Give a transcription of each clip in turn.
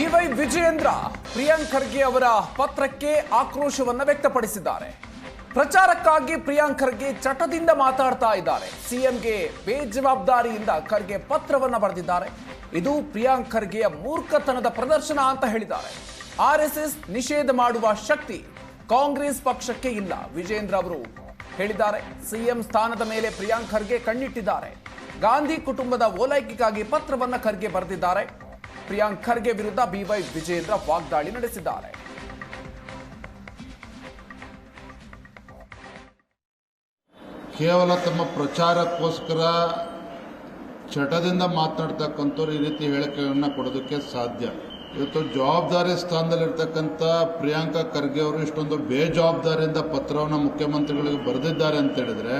B Y Vijayendra Priyank Kharge ಅವರ ಪತ್ರಕ್ಕೆ ಆಕ್ರೋಶವನ್ನು ವ್ಯಕ್ತಪಡಿಸಿದ್ದಾರೆ. ಪ್ರಚಾರಕ್ಕಾಗಿ ಪ್ರಿಯಾಂಕ್ ಖರ್ಗೆ ಚಟದಿಂದ ಮಾತಾಡ್ತಾ ಇದ್ದಾರೆ. ಸಿಎಂಗೆ ಬೇಜವಾಬ್ದಾರಿಯಿಂದ ಖರ್ಗೆ ಪತ್ರವನ್ನು ಬರೆದಿದ್ದಾರೆ. ಇದು ಪ್ರಿಯಾಂಕ್ ಖರ್ಗೆಯ ಮೂರ್ಖತನದ ಪ್ರದರ್ಶನ ಅಂತ ಹೇಳಿದ್ದಾರೆ. ಆರ್ಎಸ್ಎಸ್ ನಿಷೇಧ ಮಾಡುವ ಶಕ್ತಿ ಕಾಂಗ್ರೆಸ್ ಪಕ್ಷಕ್ಕೆ ಇಲ್ಲ ವಿಜೇಂದ್ರ ಅವರು ಹೇಳಿದ್ದಾರೆ. ಸಿಎಂ ಸ್ಥಾನದ ಮೇಲೆ ಪ್ರಿಯಾಂಕ್ ಖರ್ಗೆ ಕಣ್ಣಿಟ್ಟಿದ್ದಾರೆ. ಗಾಂಧಿ ಕುಟುಂಬದ ಓಲೈಕೆಗಾಗಿ ಪತ್ರವನ್ನು ಖರ್ಗೆ ಬರೆದಿದ್ದಾರೆ. ಪ್ರಿಯಾಂಕ್ ಖರ್ಗೆ ವಿರುದ್ಧ ಬಿವೈ ವಿಜೇಂದ್ರ ವಾಗ್ದಾಳಿ ನಡೆಸಿದ್ದಾರೆ. ಕೇವಲ ತಮ್ಮ ಪ್ರಚಾರಕ್ಕೋಸ್ಕರ ಚಟದಿಂದ ಮಾತನಾಡ್ತಕ್ಕಂಥವ್ರು ಈ ರೀತಿ ಹೇಳಿಕೆಗಳನ್ನ ಕೊಡೋದಕ್ಕೆ ಸಾಧ್ಯ. ಇವತ್ತು ಜವಾಬ್ದಾರಿ ಸ್ಥಾನದಲ್ಲಿರ್ತಕ್ಕಂಥ ಪ್ರಿಯಾಂಕಾ ಖರ್ಗೆ ಅವರು ಇಷ್ಟೊಂದು ಬೇಜವಾಬ್ದಾರಿಯಿಂದ ಪತ್ರವನ್ನು ಮುಖ್ಯಮಂತ್ರಿಗಳಿಗೆ ಬರೆದಿದ್ದಾರೆ ಅಂತ ಹೇಳಿದ್ರೆ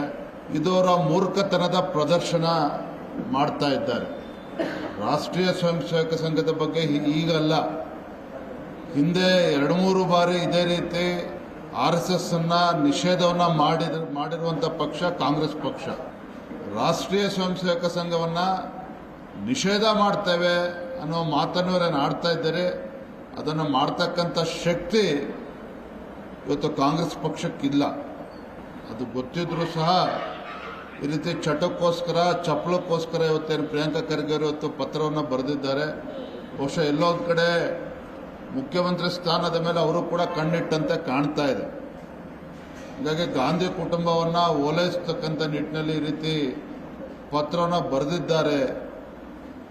ಇದು ಅವರ ಮೂರ್ಖತನದ ಪ್ರದರ್ಶನ ಮಾಡ್ತಾ ಇದ್ದಾರೆ. ರಾಷ್ಟ್ರೀಯ ಸ್ವಯಂ ಸೇವಕ ಸಂಘದ ಬಗ್ಗೆ ಈಗಲ್ಲ. ಹಿಂದೆ ಎರಡು ಮೂರು ಬಾರಿ ಇದೇ ರೀತಿ ಆರ್ ಎಸ್ ಎಸ್ ಅನ್ನ ನಿಷೇಧವನ್ನ ಮಾಡಿದ ಮಾಡಿರುವಂಥ ಪಕ್ಷ ಕಾಂಗ್ರೆಸ್ ಪಕ್ಷ. ರಾಷ್ಟ್ರೀಯ ಸ್ವಯಂ ಸೇವಕ ಸಂಘವನ್ನ ನಿಷೇಧ ಮಾಡ್ತೇವೆ ಅನ್ನೋ ಮಾತನ್ನು ಏನು ಆಡ್ತಾ ಇದ್ದಾರೆ. ಅದನ್ನು ಮಾಡ್ತಕ್ಕಂಥ ಶಕ್ತಿ ಇವತ್ತು ಕಾಂಗ್ರೆಸ್ ಪಕ್ಷಕ್ಕಿಲ್ಲ. ಅದು ಗೊತ್ತಿದ್ರೂ ಸಹ ಈ ರೀತಿ ಚಟಕ್ಕೋಸ್ಕರ ಚಪ್ಪಳಕ್ಕೋಸ್ಕರ ಇವತ್ತೇನು ಪ್ರಿಯಾಂಕಾ ಖರ್ಗೆ ಅವರು ಇವತ್ತು ಪತ್ರವನ್ನು ಬರೆದಿದ್ದಾರೆ. ಬಹುಶಃ ಎಲ್ಲೋ ಒಂದ್ ಕಡೆ ಮುಖ್ಯಮಂತ್ರಿ ಸ್ಥಾನದ ಮೇಲೆ ಅವರು ಕೂಡ ಕಣ್ಣಿಟ್ಟಂತೆ ಕಾಣ್ತಾ ಇದೆ. ಹೀಗಾಗಿ ಗಾಂಧಿ ಕುಟುಂಬವನ್ನು ಓಲೈಸ್ತಕ್ಕಂಥ ನಿಟ್ಟಿನಲ್ಲಿ ಈ ರೀತಿ ಪತ್ರವನ್ನು ಬರೆದಿದ್ದಾರೆ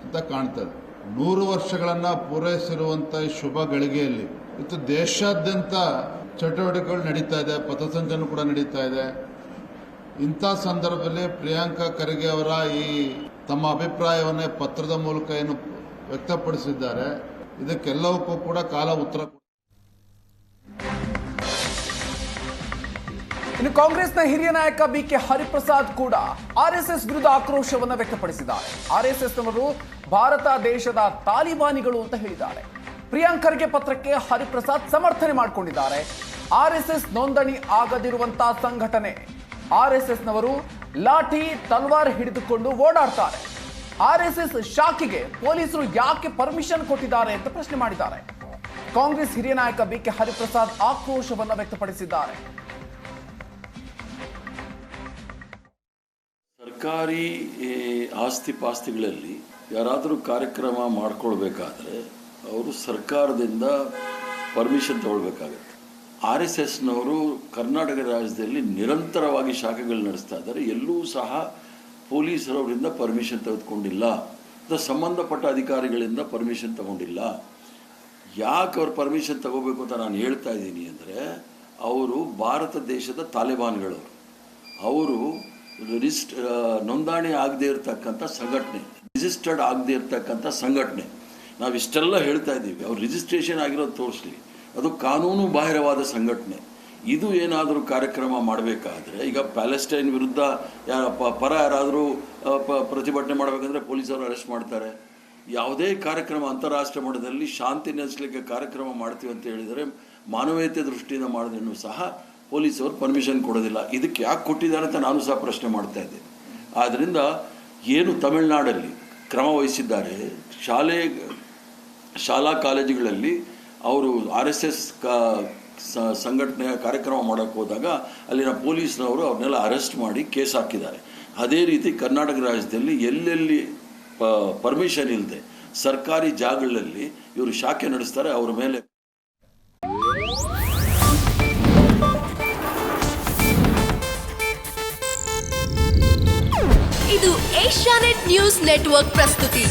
ಅಂತ ಕಾಣ್ತದೆ ನೂರು ವರ್ಷಗಳನ್ನು ಪೂರೈಸಿರುವಂಥ ಈ ಶುಭ ಗಳಿಗೆಯಲ್ಲಿ ಇವತ್ತು ದೇಶಾದ್ಯಂತ ಚಟುವಟಿಕೆಗಳು ನಡೀತಾ ಇದೆ, ಪಥಸಂಚಲನ ಕೂಡ ನಡೀತಾ ಇದೆ. ಇಂಥ ಸಂದರ್ಭದಲ್ಲಿ ಪ್ರಿಯಾಂಕಾ ಖರ್ಗೆ ಅವರ ಈ ತಮ್ಮ ಅಭಿಪ್ರಾಯವನ್ನೇ ಪತ್ರದ ಮೂಲಕ ಏನು ವ್ಯಕ್ತಪಡಿಸಿದ್ದಾರೆ, ಇದಕ್ಕೆಲ್ಲವಕ್ಕೂ ಕೂಡ ಕಾಲ ಉತ್ತರ. ಇನ್ನು ಕಾಂಗ್ರೆಸ್ನ ಹಿರಿಯ ನಾಯಕ ಬಿ ಕೆ ಹರಿಪ್ರಸಾದ್ ಕೂಡ ಆರ್ಎಸ್ಎಸ್ ವಿರುದ್ಧ ಆಕ್ರೋಶವನ್ನು ವ್ಯಕ್ತಪಡಿಸಿದ್ದಾರೆ. ಆರ್ಎಸ್ಎಸ್ನವರು ಭಾರತ ದೇಶದ ತಾಲಿಬಾನಿಗಳು ಅಂತ ಹೇಳಿದ್ದಾರೆ. ಪ್ರಿಯಾಂಕರ್ಗೆ ಪತ್ರಕ್ಕೆ ಹರಿಪ್ರಸಾದ್ ಸಮರ್ಥನೆ ಮಾಡಿಕೊಂಡಿದ್ದಾರೆ. ಆರ್ಎಸ್ಎಸ್ ನೋಂದಣಿ ಆಗದಿರುವಂತಹ ಸಂಘಟನೆ ಆರ್ಎಸ್ಎಸ್ನವರು ಲಾಠಿ, ತಲ್ವಾರ್ ಹಿಡಿದುಕೊಂಡು ಓಡಾಡ್ತಾರೆ. ಆರ್ ಎಸ್ ಎಸ್ ಶಾಖೆಗೆ ಪೊಲೀಸರು ಯಾಕೆ ಪರ್ಮಿಷನ್ ಕೊಟ್ಟಿದ್ದಾರೆ ಅಂತ ಪ್ರಶ್ನೆ ಮಾಡಿದ್ದಾರೆ. ಕಾಂಗ್ರೆಸ್ ಹಿರಿಯ ನಾಯಕ ಬಿ ಕೆ ಹರಿಪ್ರಸಾದ್ ಆಕ್ರೋಶವನ್ನು ವ್ಯಕ್ತಪಡಿಸಿದ್ದಾರೆ. ಸರ್ಕಾರಿ ಆಸ್ತಿ ಪಾಸ್ತಿಗಳಲ್ಲಿ ಯಾರಾದರೂ ಕಾರ್ಯಕ್ರಮ ಮಾಡ್ಕೊಳ್ಬೇಕಾದ್ರೆ ಅವರು ಸರ್ಕಾರದಿಂದ ಪರ್ಮಿಷನ್ ತಗೊಳ್ಬೇಕಾಗತ್ತೆ. ಆರ್ ಎಸ್ ಎಸ್ನವರು ಕರ್ನಾಟಕ ರಾಜ್ಯದಲ್ಲಿ ನಿರಂತರವಾಗಿ ಶಾಖೆಗಳು ನಡೆಸ್ತಾ ಇದ್ದಾರೆ. ಎಲ್ಲೂ ಸಹ ಪೊಲೀಸರವರಿಂದ ಪರ್ಮಿಷನ್ ತೆಗೆದುಕೊಂಡಿಲ್ಲ. ಅಥವಾ ಸಂಬಂಧಪಟ್ಟ ಅಧಿಕಾರಿಗಳಿಂದ ಪರ್ಮಿಷನ್ ತಗೊಂಡಿಲ್ಲ. ಯಾಕೆ ಅವ್ರು ಪರ್ಮಿಷನ್ ತಗೋಬೇಕು ಅಂತ ನಾನು ಹೇಳ್ತಾ ಇದ್ದೀನಿ ಅಂದರೆ, ಅವರು ಭಾರತ ದೇಶದ ತಾಲಿಬಾನ್ಗಳವರು. ಅವರು ರಿಜಿಸ್ಟ್ ನೋಂದಣಿ ಆಗದೆ ಇರತಕ್ಕಂಥ ಸಂಘಟನೆ, ರಿಜಿಸ್ಟರ್ಡ್ ಆಗದೇ ಇರತಕ್ಕಂಥ ಸಂಘಟನೆ. ನಾವು ಇಷ್ಟೆಲ್ಲ ಹೇಳ್ತಾ ಇದ್ದೀವಿ. ಅವ್ರು ರಿಜಿಸ್ಟ್ರೇಷನ್ ಆಗಿರೋದು ತೋರಿಸ್ಲಿ. ಅದು ಕಾನೂನು ಬಾಹಿರವಾದ ಸಂಘಟನೆ. ಇದು ಏನಾದರೂ ಕಾರ್ಯಕ್ರಮ ಮಾಡಬೇಕಾದ್ರೆ, ಈಗ ಪ್ಯಾಲೆಸ್ಟೈನ್ ವಿರುದ್ಧ ಯಾರ ಪ- ಪರ ಯಾರಾದರೂ ಪ್ರತಿಭಟನೆ ಮಾಡಬೇಕಂದ್ರೆ ಪೊಲೀಸರು ಅರೆಸ್ಟ್ ಮಾಡ್ತಾರೆ. ಯಾವುದೇ ಕಾರ್ಯಕ್ರಮ ಅಂತಾರಾಷ್ಟ್ರೀಯ ಮಟ್ಟದಲ್ಲಿ ಶಾಂತಿ ನೆಲೆಸಲಿಕ್ಕೆ ಕಾರ್ಯಕ್ರಮ ಮಾಡ್ತೀವಿ ಅಂತ ಹೇಳಿದರೆ ಮಾನವೀಯತೆ ದೃಷ್ಟಿಯಿಂದ ಮಾಡಿದ್ರೂ ಸಹ ಪೊಲೀಸರು ಪರ್ಮಿಷನ್ ಕೊಡೋದಿಲ್ಲ. ಇದಕ್ಕೆ ಯಾಕೆ ಕೊಟ್ಟಿದ್ದಾರೆ ಅಂತ ನಾನು ಸಹ ಪ್ರಶ್ನೆ ಮಾಡ್ತಾ ಇದ್ದೆ. ಆದ್ದರಿಂದ ಏನು ತಮಿಳುನಾಡಲ್ಲಿ ಕ್ರಮ ವಹಿಸಿದ್ದಾರೆ, ಶಾಲೆ, ಶಾಲಾ ಕಾಲೇಜುಗಳಲ್ಲಿ ಅವರು ಆರ್ ಎಸ್ ಎಸ್ ಸಂಘಟನೆಯ ಕಾರ್ಯಕ್ರಮ ಮಾಡೋಕ್ಕೆ ಹೋದಾಗ ಅಲ್ಲಿನ ಪೊಲೀಸ್ನವರು ಅವ್ರನ್ನೆಲ್ಲ ಅರೆಸ್ಟ್ ಮಾಡಿ ಕೇಸ್ ಹಾಕಿದ್ದಾರೆ. ಅದೇ ರೀತಿ ಕರ್ನಾಟಕ ರಾಜ್ಯದಲ್ಲಿ ಎಲ್ಲೆಲ್ಲಿ ಪರ್ಮಿಷನ್ ಇಲ್ಲದೆ ಸರ್ಕಾರಿ ಜಾಗಗಳಲ್ಲಿ ಇವರು ಶಾಖೆ ನಡೆಸ್ತಾರೆ, ಅವರ ಮೇಲೆ ಇದು ಏಷ್ಯಾನೆಟ್ ನ್ಯೂಸ್ ನೆಟ್ವರ್ಕ್ ಪ್ರಸ್ತುತಿ.